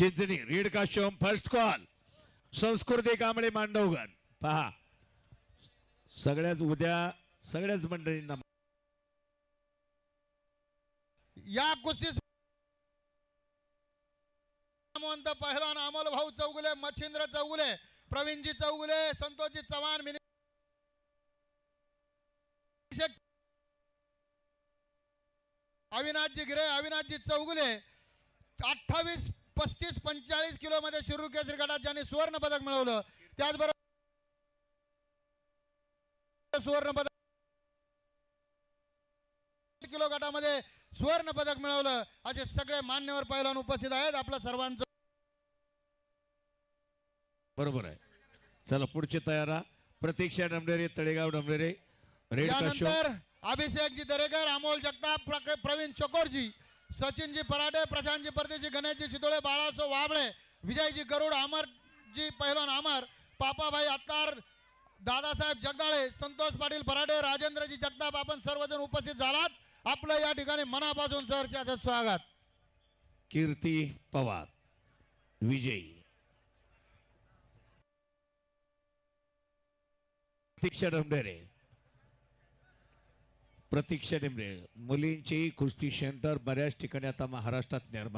चिंचणी रीड काश्यम first call Sanskruti Kamble Mandavgan. पहा. सगळ्याच उद्या सगळ्याच मंडळींना या कुस्ती नामवंत पहिलवान अमोल भाऊ चौगुले मच्छिंद्र चौगुले प्रवीणजी चौगुले संतोषजी चव्हाण मिनि- अविनाशजी गिरे अविनाशजी चौगुले अठ्ठावीस पस्तीस पंचेचाळीस किलो मध्ये शिरूर केसरी गटात ज्यांनी सुवर्ण पदक मिळवलं त्याचबरोबर सुवर्ण पदक किलो गटामध्ये सुवर्ण पदक मिळवलं. असे सगळे मान्यवर पैलवान उपस्थित आहेत. आपलं सर्वांचं बरोबर आहे. चला पुढची तयारा. प्रतीक्षा डमडेरे तळेगाव डमडेरे रेड काश्यम यानंतर अभिषेकजी दरेकर अमोल जगताप प्र- प्रवीण चकोरजी. सचिनजी पराडे प्रशांतजी परदेशी गणेशजी शितोळे बाळासो वाबळे विजयजी गरुड अमरजी पहिलवान अमर पापाभाई अत्तार दादासाहेब जगदाळे संतोष पाटील पराडे राजेंद्रजी जगताप आपण सर्वजण उपस्थित झालात. आपलं या ठिकाणी मनापासून सहर्ष असं स्वागत. कीर्ती पवार विजयी. प्रतीक्षा डमडेरे प्रतीक्षा मिळेल. मुलींची कुस्ती सेंटर बऱ्याच ठिकाणी आता महाराष्ट्रात निर्माण